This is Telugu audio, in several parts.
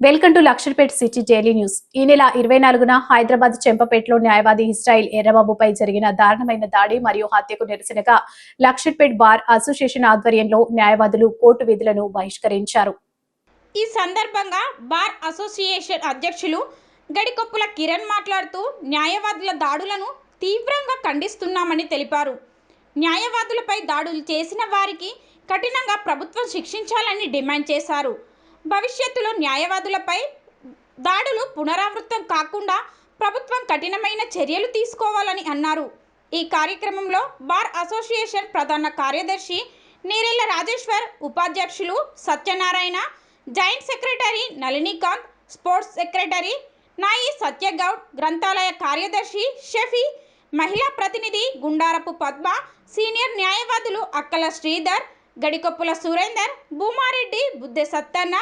Welcome to Luxettipet city daily news. ఈ నెల ఇరవై నాలుగున హైదరాబాద్ చెంపపేటలో న్యాయవాది ఇస్రాయిల్ ఎర్రబాబుపై జరిగిన దారుణమైన దాడి మరియు హత్యకు నిరసనగా లక్షర్పేట్ బార్ అసోసియేషన్ ఆధ్వర్యంలో న్యాయవాదులు కోర్టు విధులను బహిష్కరించారు. ఈ సందర్భంగా బార్ అసోసియేషన్ అధ్యక్షులు గడికొప్పుల కిరణ్ మాట్లాడుతూ న్యాయవాదుల దాడులను తీవ్రంగా ఖండిస్తున్నామని తెలిపారు. న్యాయవాదులపై దాడులు చేసిన వారికి కఠినంగా ప్రభుత్వం శిక్షించాలని డిమాండ్ చేశారు. భవిష్యత్తులో న్యాయవాదులపై దాడులు పునరావృతం కాకుండా ప్రభుత్వం కఠినమైన చర్యలు తీసుకోవాలని అన్నారు. ఈ కార్యక్రమంలో బార్ అసోసియేషన్ ప్రధాన కార్యదర్శి నీరెళ్ళ రాజేశ్వర్ ఉపాధ్యక్షులు Satyanarayana joint secretary Nalinikanth sports secretary Nayi Satyagoud గ్రంథాలయ కార్యదర్శి షఫీ మహిళా ప్రతినిధి గుండారపు పద్మ సీనియర్ న్యాయవాదులు అక్కల శ్రీధర్ గడికొప్పుల సురేందర్ భూమారెడ్డి బుద్దె సత్తన్న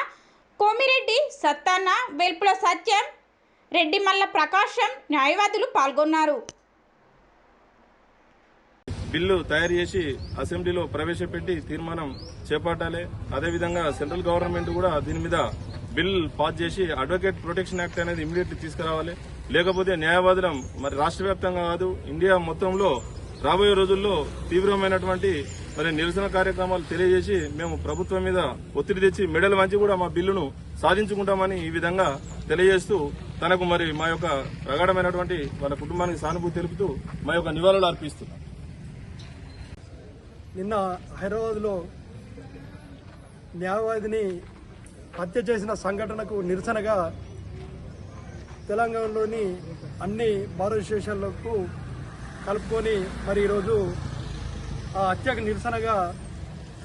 కోమిరెడ్డి సత్తన్న వెల్పుల సత్యం రెడ్డిమల్ల ప్రకాశం న్యాయవాదులు పాల్గొన్నారు. బిల్లు తయారు చేసి అసెంబ్లీలో ప్రవేశపెట్టి తీర్మానం చేపట్టాలి. అదేవిధంగా సెంట్రల్ గవర్నమెంట్ కూడా దీని మీద బిల్ పాస్ చేసి అడ్వకేట్ ప్రొటెక్షన్ యాక్ట్ అనేది ఇమీడియట్లీ తీసుకురావాలి. లేకపోతే న్యాయవాదులం మరి రాష్ట్ర వ్యాప్తంగా కాదు ఇండియా మొత్తంలో రాబోయే రోజుల్లో తీవ్రమైనటువంటి మరి నిరసన కార్యక్రమాలు తెలియజేసి మేము ప్రభుత్వం మీద ఒత్తిడి తెచ్చి మెడల్ వంచి కూడా మా బిల్లును సాధించుకుంటామని ఈ విధంగా తెలియజేస్తూ తనకు మరి మా యొక్క ప్రగాఢమైనటువంటి వాళ్ళ కుటుంబానికి సానుభూతి తెలుపుతూ మా యొక్క నివాళులు అర్పిస్తున్నాం. నిన్న హైదరాబాద్లో న్యాయవాదిని హత్య చేసిన సంఘటనకు నిరసనగా తెలంగాణలోని అన్ని భారత స్టేషన్లకు కలుపుకొని మరి ఈరోజు ఆ హత్యకు నిరసనగా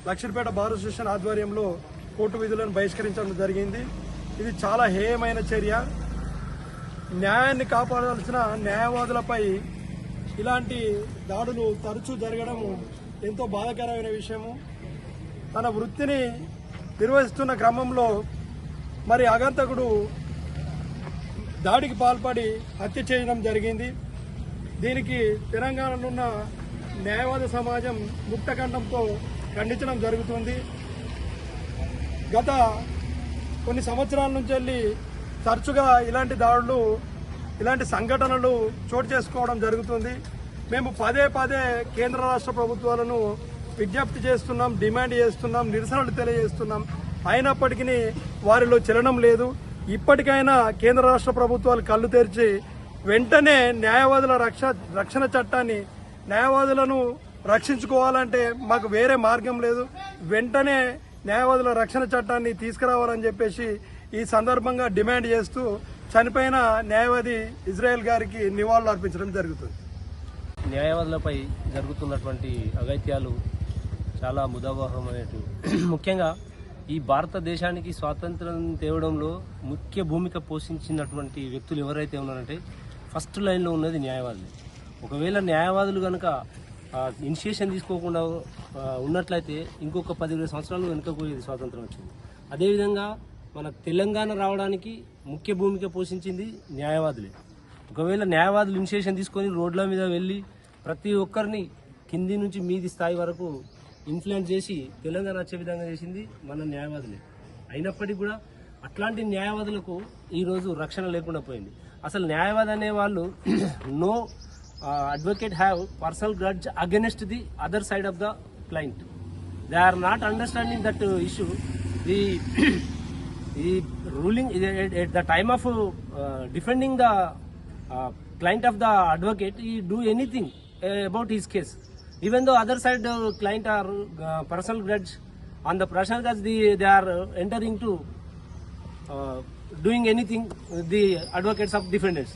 లక్షపేట బార్ అసోసియేషన్ ఆధ్వర్యంలో కోర్టు విధులను బహిష్కరించడం జరిగింది. ఇది చాలా హేయమైన చర్య. న్యాయాన్ని కాపాడాల్సిన న్యాయవాదులపై ఇలాంటి దాడులు తరచూ జరగడం ఎంతో బాధాకరమైన విషయము. తన వృత్తిని నిర్వహిస్తున్న క్రమంలో మరి అగంతకుడు దాడికి పాల్పడి హత్య చేయడం జరిగింది. దీనికి తెలంగాణలో ఉన్న న్యాయవాద సమాజం ముక్తఖండంతో ఖండించడం జరుగుతుంది. గత కొన్ని సంవత్సరాల నుంచి వెళ్ళి తరచుగా ఇలాంటి దాడులు ఇలాంటి సంఘటనలు చోటు చేసుకోవడం జరుగుతుంది. మేము పదే పదే కేంద్ర రాష్ట్ర ప్రభుత్వాలను విజ్ఞప్తి చేస్తున్నాం డిమాండ్ చేస్తున్నాం నిరసనలు తెలియజేస్తున్నాం. అయినప్పటికీ వారిలో చలనం లేదు. ఇప్పటికైనా కేంద్ర రాష్ట్ర ప్రభుత్వాలు కళ్ళు తెరిచి వెంటనే న్యాయవాదుల రక్ష రక్షణ చట్టాన్ని న్యాయవాదులను రక్షించుకోవాలంటే మాకు వేరే మార్గం లేదు. వెంటనే న్యాయవాదుల రక్షణ చట్టాన్ని తీసుకురావాలని చెప్పేసి ఈ సందర్భంగా డిమాండ్ చేస్తూ చనిపోయిన న్యాయవాది ఇజ్రాయెల్ గారికి నివాళులు అర్పించడం జరుగుతుంది. న్యాయవాదులపై జరుగుతున్నటువంటి అగత్యాలు చాలా ముదావహమైనటు ముఖ్యంగా ఈ భారతదేశానికి స్వాతంత్రం తేవడంలో ముఖ్య భూమిక పోషించినటువంటి వ్యక్తులు ఎవరైతే ఉన్నారంటే ఫస్ట్ లైన్లో ఉన్నది న్యాయవాదులు. ఒకవేళ న్యాయవాదులు కనుక ఇనిషియేషన్ తీసుకోకుండా ఉన్నట్లయితే ఇంకొక పదిహేను సంవత్సరాలు వెనుకపోయేది స్వాతంత్రం వచ్చింది. అదేవిధంగా మన తెలంగాణ రావడానికి ముఖ్య భూమిక పోషించింది న్యాయవాదులే. ఒకవేళ న్యాయవాదులు ఇనిషియేషన్ తీసుకొని రోడ్ల మీద వెళ్ళి ప్రతి ఒక్కరిని కింది నుంచి మీది స్థాయి వరకు ఇన్ఫ్లుయెన్స్ చేసి తెలంగాణ వచ్చే విధంగా చేసింది మన న్యాయవాదులే. అయినప్పటికీ కూడా అట్లాంటి న్యాయవాదులకు ఈరోజు రక్షణ లేకుండా పోయింది. అసలు న్యాయవాది అనే వాళ్ళు no Uh, advocate have personal grudge against the other side of the client. They are not understanding that uh, issue. The, the ruling at, the time of uh, defending the client of the advocate, he do anything about his case. Even though other side client are personal grudge, on the personal grudge they, they are entering to uh, doing anything the advocates of defendants.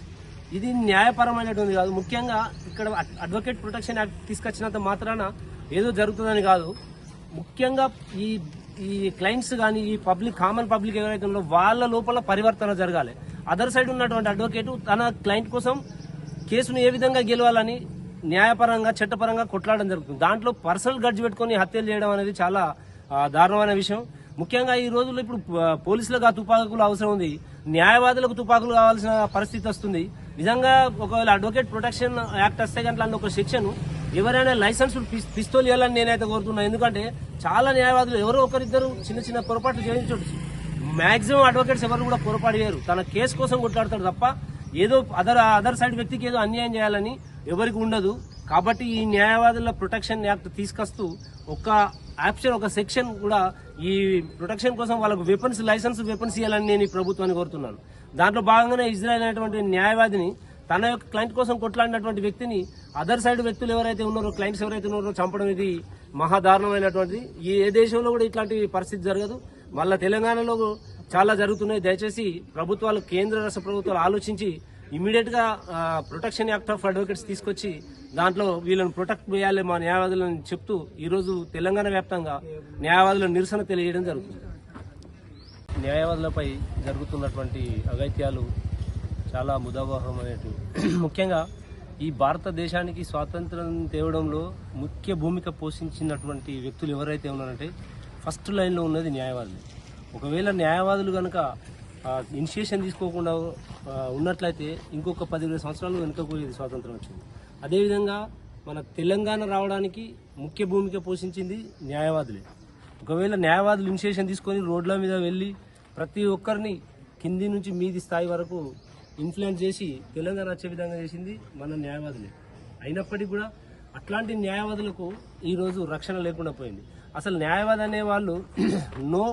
ఇది న్యాయపరమైనటువంటి కాదు. ముఖ్యంగా ఇక్కడ అడ్వకేట్ ప్రొటెక్షన్ యాక్ట్ తీసుకొచ్చినంత మాత్రాన ఏదో జరుగుతుందని కాదు. ముఖ్యంగా ఈ ఈ క్లయింట్స్ కానీ ఈ పబ్లిక్ కామన్ పబ్లిక్ ఎవరైతే ఉన్నో వాళ్ళ లోపల పరివర్తన జరగాలి. అదర్ సైడ్ ఉన్నటువంటి అడ్వకేట్ తన క్లయింట్ కోసం కేసును ఏ విధంగా గెలవాలని న్యాయపరంగా చట్టపరంగా కొట్లాడడం జరుగుతుంది. దాంట్లో పర్సనల్ గడ్జ్ పెట్టుకొని హత్యలు చేయడం అనేది చాలా దారుణమైన విషయం. ముఖ్యంగా ఈ రోజుల్లో ఇప్పుడు పోలీసులకు ఆ తుపాకులు అవసరం ఉంది. న్యాయవాదులకు తుపాకులు కావాల్సిన పరిస్థితి వస్తుంది. నిజంగా ఒకవేళ అడ్వకేట్ ప్రొటెక్షన్ యాక్ట్ వస్తే గంటల అందులో ఒక సెక్షన్ ఎవరైనా లైసెన్స్ పిస్తోల్ ఇవ్వాలని నేనైతే కోరుతున్నాను ఎందుకంటే చాలా న్యాయవాదులు ఎవరో ఒకరిద్దరు చిన్న చిన్న పొరపాట్లు చేయించవచ్చు మాక్సిమం అడ్వకేట్స్ ఎవరు కూడా పొరపాటు చేయరు. తన కేసు కోసం కొట్లాడతాడు తప్ప ఏదో అదర్ అదర్ సైడ్ వ్యక్తికి ఏదో అన్యాయం చేయాలని ఎవరికి ఉండదు. కాబట్టి ఈ న్యాయవాదుల ప్రొటెక్షన్ యాక్ట్ తీసుకొస్తూ ఒక ఆప్షన్ ఒక సెక్షన్ కూడా ఈ ప్రొటెక్షన్ కోసం వాళ్ళకు వెపన్స్ లైసెన్స్ వెపన్స్ ఇవ్వాలని నేను ఈ ప్రభుత్వాన్ని కోరుతున్నాను. దాంట్లో భాగంగానే ఇజ్రాయెల్ అనేటువంటి న్యాయవాదిని తన యొక్క క్లయింట్ కోసం కొట్లాడినటువంటి వ్యక్తిని అదర్ సైడ్ వ్యక్తులు ఎవరైతే ఉన్నారో క్లయింట్స్ ఎవరైతే ఉన్నారో చంపడం ఇది మహాదారుణమైనటువంటిది. ఏ దేశంలో కూడా ఇట్లాంటి పరిస్థితి జరగదు. మళ్ళా తెలంగాణలో చాలా జరుగుతున్నాయి. దయచేసి ప్రభుత్వాలు కేంద్ర రాష్ట్ర ప్రభుత్వాలు ఆలోచించి ఇమీడియట్గా ప్రొటెక్షన్ యాక్ట్ ఆఫ్ అడ్వకేట్స్ తీసుకొచ్చి దాంట్లో వీళ్ళని ప్రొటెక్ట్ చేయాలి మా న్యాయవాదులను చెప్తూ ఈరోజు తెలంగాణ వ్యాప్తంగా న్యాయవాదుల నిరసన తెలియజేయడం జరుగుతుంది. న్యాయవాదులపై జరుగుతున్నటువంటి అగైత్యాలు చాలా ముదావహమైనటు ముఖ్యంగా ఈ భారతదేశానికి స్వాతంత్రం తేవడంలో ముఖ్య భూమిక పోషించినటువంటి వ్యక్తులు ఎవరైతే ఉన్నారంటే ఫస్ట్ లైన్లో ఉన్నది న్యాయవాదులు. ఒకవేళ న్యాయవాదులు కనుక ఇనిషియేషన్ తీసుకోకుండా ఉన్నట్లయితే ఇంకొక పదిహేను సంవత్సరాలు వెనుకపోయేది స్వాతంత్రం వచ్చింది. అదేవిధంగా మన తెలంగాణ రావడానికి ముఖ్య భూమిక పోషించింది న్యాయవాదులే. ఒకవేళ న్యాయవాదులు ఇనిషియేషన్ తీసుకొని రోడ్ల మీద వెళ్ళి ప్రతి ఒక్కరిని కింది నుంచి మీది స్థాయి వరకు ఇన్ఫ్లుయెన్స్ చేసి తెలంగాణ వచ్చే విధంగా చేసింది మన న్యాయవాదులే. అయినప్పటికీ కూడా అట్లాంటి న్యాయవాదులకు ఈరోజు రక్షణ లేకుండా పోయింది. అసలు న్యాయవాది అనే వాళ్ళు no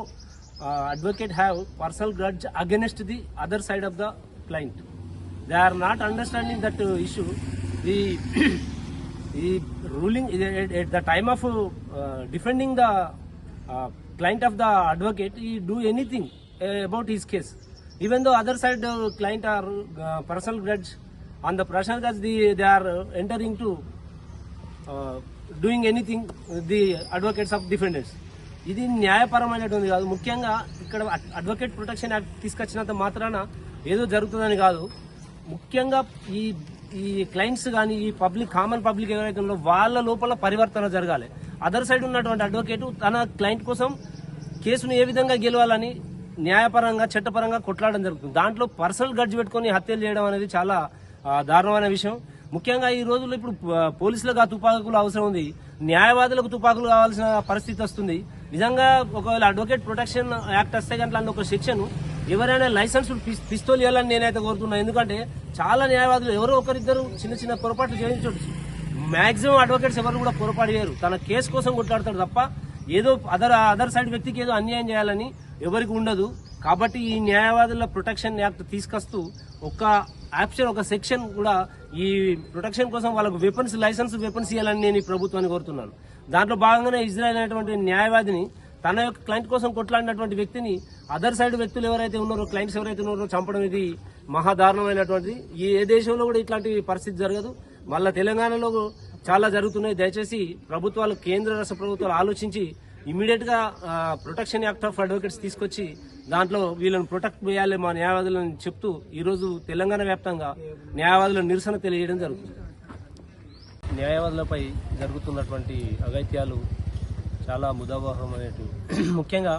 advocate have personal grudge against the other side of the client they are not understanding that issue the ఈ ruling at the time of defending the client of the advocate he do anything about his case. Even though other side uh, client are uh, personal grudge on the personal grudge are they are doing entering to uh, doing anything the advocates of defendants. ఇది న్యాయపరమైనటువంటి కాదు. ముఖ్యంగా ఇక్కడ అడ్వకేట్ ప్రొటెక్షన్ యాక్ట్ తీసుకొచ్చినంత మాత్రాన ఏదో జరుగుతుందని కాదు. ముఖ్యంగా ఈ ఈ క్లయింట్స్ కానీ ఈ పబ్లిక్ కామన్ పబ్లిక్ ఎవరైతే ఉన్నారో వాళ్ళ లోపల పరివర్తన జరగాలి. అదర్ సైడ్ ఉన్నటువంటి అడ్వకేట్ తన క్లయింట్ కోసం కేసును ఏ విధంగా గెలవాలని న్యాయపరంగా చట్టపరంగా కొట్లాడడం జరుగుతుంది. దాంట్లో పర్సనల్ గడ్జి పెట్టుకుని హత్యలు చేయడం అనేది చాలా దారుణమైన విషయం. ముఖ్యంగా ఈ రోజుల్లో ఇప్పుడు పోలీసులకు ఆ తుపాకులు అవసరం ఉంది. న్యాయవాదులకు తుపాకులు కావాల్సిన పరిస్థితి వస్తుంది. నిజంగా ఒకవేళ అడ్వకేట్ ప్రొటెక్షన్ యాక్ట్ వస్తే కనుక అందులో ఒక శిక్షను ఎవరైనా లైసెన్స్ పిస్తోల్ ఇవ్వాలని నేనైతే కోరుతున్నాను ఎందుకంటే చాలా న్యాయవాదులు ఎవరో ఒకరిద్దరు చిన్న చిన్న పొరపాట్లు చేయించవచ్చు మాక్సిమం అడ్వకేట్స్ ఎవరు కూడా పొరపాటు చేయరు. తన కేసు కోసం కొట్లాడతాడు తప్ప ఏదో అదర్ అదర్ సైడ్ వ్యక్తికి ఏదో అన్యాయం చేయాలని ఎవరికి ఉండదు. కాబట్టి ఈ న్యాయవాదుల ప్రొటెక్షన్ యాక్ట్ తీసుకొస్తూ ఒక ఆప్షన్ ఒక సెక్షన్ కూడా ఈ ప్రొటెక్షన్ కోసం వాళ్ళకు వెపన్స్ లైసెన్స్ వెపన్స్ ఇవ్వాలని నేను ఈ ప్రభుత్వాన్ని కోరుతున్నాను. దాంట్లో భాగంగానే ఇజ్రాయెల్ అనేటువంటి న్యాయవాదిని తన యొక్క క్లయింట్ కోసం కొట్లాడినటువంటి వ్యక్తిని అదర్ సైడ్ వ్యక్తులు ఎవరైతే ఉన్నారో క్లయింట్స్ ఎవరైతే ఉన్నారో చంపడం ఇది మహాదారుణమైనటువంటిది ఏ దేశంలో కూడా ఇట్లాంటి పరిస్థితి జరగదు. మళ్ళా తెలంగాణలో చాలా జరుగుతున్నాయి. దయచేసి ప్రభుత్వాలు కేంద్ర రాష్ట్ర ప్రభుత్వాలు ఆలోచించి ఇమీడియట్గా ప్రొటెక్షన్ యాక్ట్ ఆఫ్ అడ్వకేట్స్ తీసుకొచ్చి దాంట్లో వీళ్ళని ప్రొటెక్ట్ చేయాలి మా న్యాయవాదులను చెప్తూ ఈరోజు తెలంగాణ వ్యాప్తంగా న్యాయవాదుల నిరసన తెలియజేయడం జరుగుతుంది. న్యాయవాదులపై జరుగుతున్నటువంటి అగైత్యాలు చాలా ముదావహమైనవి. ముఖ్యంగా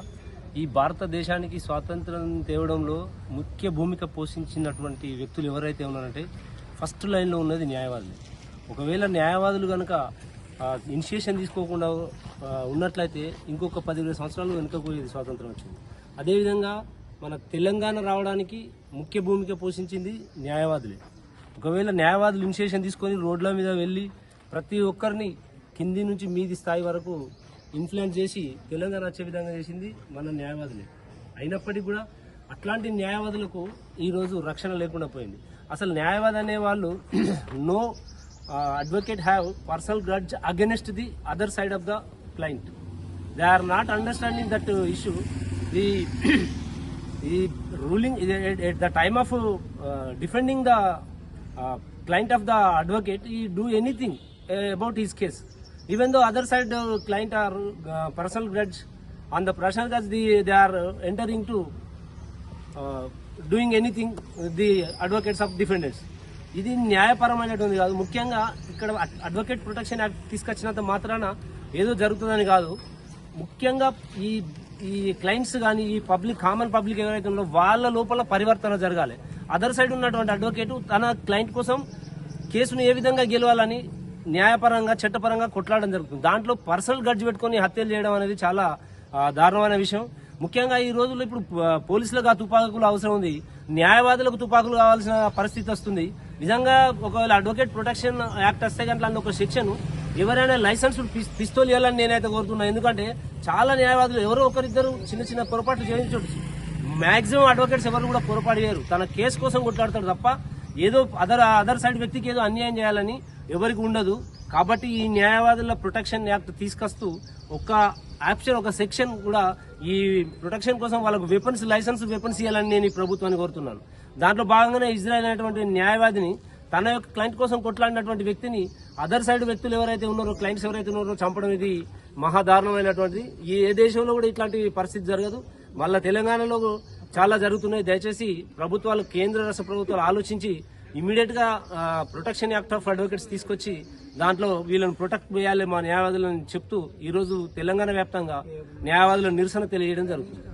ఈ భారతదేశానికి స్వాతంత్రం తేవడంలో ముఖ్య భూమిక పోషించినటువంటి వ్యక్తులు ఎవరైతే ఉన్నారంటే ఫస్ట్ లైన్లో ఉన్నది న్యాయవాదులు. ఒకవేళ న్యాయవాదులు కనుక ఇనిషియేషన్ తీసుకోకుండా ఉన్నట్లయితే ఇంకొక పదిహేను సంవత్సరాలు వెనుకపోయేది స్వాతంత్రం వచ్చింది. అదేవిధంగా మన తెలంగాణ రావడానికి ముఖ్య భూమిక పోషించింది న్యాయవాదులే. ఒకవేళ న్యాయవాదులు ఇనిషియేషన్ తీసుకొని రోడ్ల మీద వెళ్ళి ప్రతి ఒక్కరిని కింది నుంచి మీది స్థాయి వరకు ఇన్ఫ్లుయెన్స్ చేసి తెలంగాణ వచ్చే విధంగా చేసింది మన న్యాయవాదులే. అయినప్పటికీ కూడా అట్లాంటి న్యాయవాదులకు ఈరోజు రక్షణ లేకుండా పోయింది. అసలు న్యాయవాది అనే వాళ్ళు no Uh, advocate have personal grudge against the other side of the client. They are not understanding that uh, issue. The, the ruling at, the time of uh, defending the client of the advocate, he do anything about his case. Even though other side client are personal grudge, on the personal grudge they, they are entering to uh, doing anything the advocates of defendants. ఇది న్యాయపరమైనటువంటి కాదు. ముఖ్యంగా ఇక్కడ అడ్వకేట్ ప్రొటెక్షన్ యాక్ట్ తీసుకొచ్చినంత మాత్రాన ఏదో జరుగుతుందని కాదు. ముఖ్యంగా ఈ ఈ క్లయింట్స్ కానీ ఈ పబ్లిక్ కామన్ పబ్లిక్ ఎవరైతే ఉందో వాళ్ళ లోపల పరివర్తన జరగాలి. అదర్ సైడ్ ఉన్నటువంటి అడ్వకేట్ తన క్లయింట్ కోసం కేసును ఏ విధంగా గెలవాలని న్యాయపరంగా చట్టపరంగా కొట్లాడడం జరుగుతుంది. దాంట్లో పర్సనల్ గడ్జి పెట్టుకొని హత్యలు చేయడం అనేది చాలా దారుణమైన విషయం. ముఖ్యంగా ఈ రోజుల్లో ఇప్పుడు పోలీసులకు ఆ తుపాకులు అవసరం ఉంది. న్యాయవాదులకు తుపాకులు కావాల్సిన పరిస్థితి వస్తుంది. నిజంగా ఒకవేళ అడ్వకేట్ ప్రొటెక్షన్ యాక్ట్ వస్తే కనుక అందులో ఒక సెక్షన్ ఎవరైనా లైసెన్స్ పిస్తోల్ ఇవ్వాలని నేనైతే కోరుతున్నా. ఎందుకంటే చాలా న్యాయవాదులు ఎవరో ఒకరిద్దరు చిన్న చిన్న పొరపాట్లు చేయించవచ్చు మాక్సిమం అడ్వకేట్స్ ఎవరు కూడా పొరపాటు చేయరు. తన కేసు కోసం కొట్లాడతాడు తప్ప ఏదో అదర్ అదర్ సైడ్ వ్యక్తికి ఏదో అన్యాయం చేయాలని ఎవరికి ఉండదు. కాబట్టి ఈ న్యాయవాదుల ప్రొటెక్షన్ యాక్ట్ తీసుకొస్తూ ఒక ఆప్షన్ ఒక సెక్షన్ కూడా ఈ ప్రొటెక్షన్ కోసం వాళ్ళకు వెపన్స్ లైసెన్స్ వెపన్స్ ఇవ్వాలని నేను ఈ ప్రభుత్వాన్ని కోరుతున్నాను. దాంట్లో భాగంగానే ఇజ్రాయెల్ అనేటువంటి న్యాయవాదిని తన యొక్క క్లయింట్ కోసం కొట్లాడినటువంటి వ్యక్తిని అదర్ సైడ్ వ్యక్తులు ఎవరైతే ఉన్నారో క్లయింట్స్ ఎవరైతే ఉన్నారో చంపడం ఇది మహాదారుణమైనటువంటిది. ఈ ఏ దేశంలో కూడా ఇట్లాంటి పరిస్థితి జరగదు. మళ్ళా తెలంగాణలో చాలా జరుగుతున్నాయి. దయచేసి ప్రభుత్వాలు కేంద్ర రాష్ట్ర ప్రభుత్వాలు ఆలోచించి ఇమీడియట్గా ప్రొటెక్షన్ యాక్ట్ ఆఫ్ అడ్వకేట్స్ తీసుకొచ్చి దాంట్లో వీళ్ళని ప్రొటెక్ట్ చేయాలి మా న్యాయవాదులను చెప్తూ ఈ రోజు తెలంగాణ వ్యాప్తంగా న్యాయవాదుల నిరసన తెలియడం జరుగుతుంది.